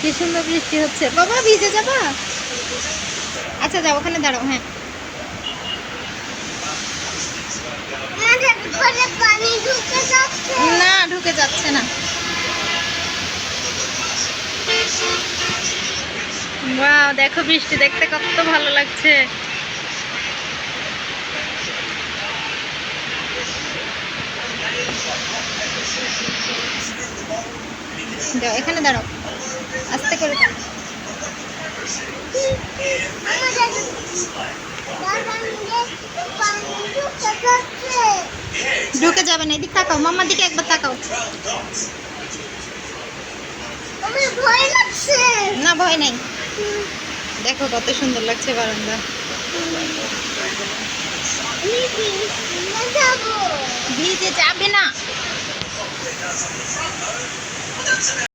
কি সুন্দর বৃষ্টি হচ্ছে। বাবা ভিজে যাবা? আচ্ছা যাও ওখানে দাঁড়াও হ্যাঁ। না ঢুকে যাচ্ছে না। দেখো বৃষ্টি দেখতে কত ভালো লাগছে। যাও, এখানে দাঁড়াও। আস্তে করে ঢুকে যাবে না, এদিক তাকাও, মামার দিকে একবার তাকাও। না, ভয় নাই। দেখো কত সুন্দর লাগছে বারান্দা ভিজে যাবে না।